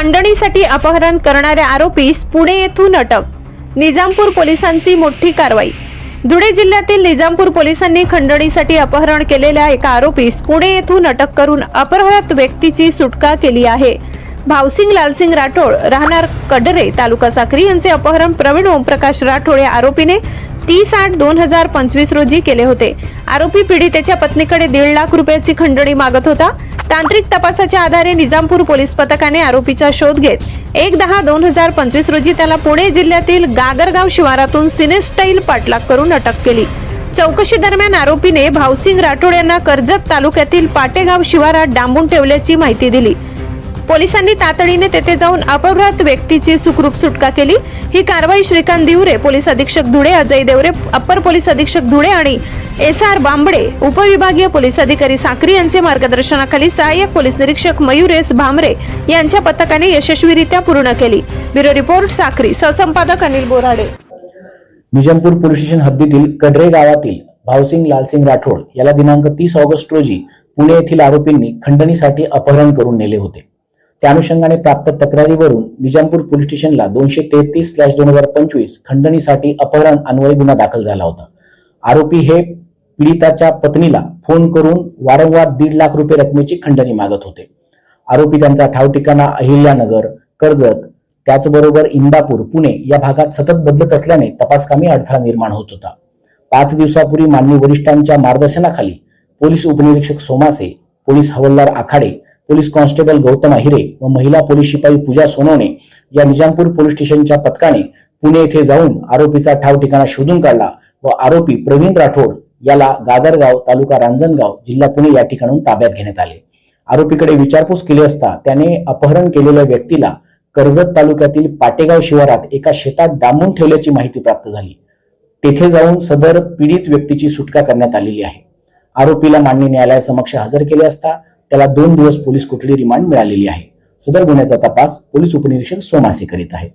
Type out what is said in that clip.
खंडणीसाठी अपहरण करणाऱ्या आरोपीस पुणे येथून अटक. निजामपूर पोलिसांची मोठी कारवाई. धुळे जिल्ह्यातील निजामपूर पोलिसांनी खंडणीसाठी अपहरण केलेल्या एका आरोपीस पुणे येथून अटक करून अपहृत व्यक्तीची सुटका केली आहे. भावसिंग लालसिंग राठोड राहणार कडरे तालुका साक्री यांचे अपहरण प्रवीण ओमप्रकाश राठोड या आरोपीने तीस आठ दोन हजार पंचवीस रोजी केले होते. आरोपी पीडितेच्या पत्नीकडे दीड लाख रुपयाची खंडणी मागत होता. तांत्रिक तपासाच्या आधारे निजामपूर पोलीस पथकाने आरोपीचा शोध घेत एक दहा दोन हजार पंचवीस रोजी त्याला पुणे जिल्ह्यातील गागरगाव शिवारातून सिनेस्टाईल पाठलाग करून अटक केली. चौकशी दरम्यान आरोपीने भावसिंग राठोड यांना कर्जत तालुक्यातील पाटेगाव शिवारात डांबून ठेवल्याची माहिती दिली. पोलिसांनी तातडीने तेथे जाऊन अपघात व्यक्तीची सुखरूप सुटका केली. ही कारवाई श्रीकांत दिवरे पोलीस अधीक्षक धुळे अजय देवरे अप्पर पोलीस अधीक्षक धुळे आणि एस आर बांबडे उपविभागीय पोलीस अधिकारी साक्री यांचे मार्गदर्शनाखाली सहाय्यक पोलीस निरीक्षक मयुरेस भामरे यांच्या पथकाने यशस्वीरित्या पूर्ण केली. ब्युरो रिपोर्ट साखरी सहसंपादक अनिल बोराडे. निजामपूर पोलीस स्टेशन हद्दीतील कडरे गावातील भावसिंग लालसिंग राठोड याला दिनांक तीस ऑगस्ट रोजी पुणे येथील आरोपींनी खंडणीसाठी अपहरण करून नेले होते. त्या अनुषंगाने प्राप्त तक्रारीवरून निजामपूर पोलीस स्टेशनला दोनशे तेहतीस स्लॅश दोन हजार पंचवीस खंडणीसाठी अपहरण अन्वयी गुन्हा दाखल झाला होता. आरोपी हे पीडिताच्या पत्नीला फोन करून वारंवार दीड लाख रुपये रकमेची खंडणी मागत होते. आरोपी त्यांचा ठाव ठिकाणा अहिल्यानगर कर्जत त्याचबरोबर इंदापूर पुणे या भागात सतत बदलत असल्याने तपासकामी अडथळा निर्माण होत होता. पाच दिवसापूर्वी मान्य वरिष्ठांच्या मार्गदर्शनाखाली पोलीस उपनिरीक्षक सोमासे पोलीस हवालदार आखाडे पोलीस कॉन्स्टेबल गौतम अहिरे व महिला पोलीस शिपाई पूजा सोनवणे या निजामपूर पोलीस स्टेशनच्या पथकाने पुणे येथे जाऊन आरोपीचा ठाव ठिकाणा शोधून काढला व आरोपी प्रवीण राठोड याला गादरगाव तालुका रांजणगाव जिल्हा पुणे या ठिकाणून ताब्यात घेण्यात आले. आरोपीकडे विचारपूस केली असता त्याने अपहरण केलेल्या व्यक्तीला कर्जत तालुक्यातील पाटेगाव शिवारात एका शेतात डांबून ठेवल्याची माहिती प्राप्त झाली. तेथे जाऊन सदर पीडित व्यक्तीची सुटका करण्यात आलेली आहे. आरोपीला मान्य न्यायालयासमक्ष हजर केले असता त्याला दोन दिवस पोलीस कोठडी रिमांड मिळालेली आहे. सदर गुन्ह्याचा तपास पोलीस उपनिरीक्षक सोमासे करीत आहेत.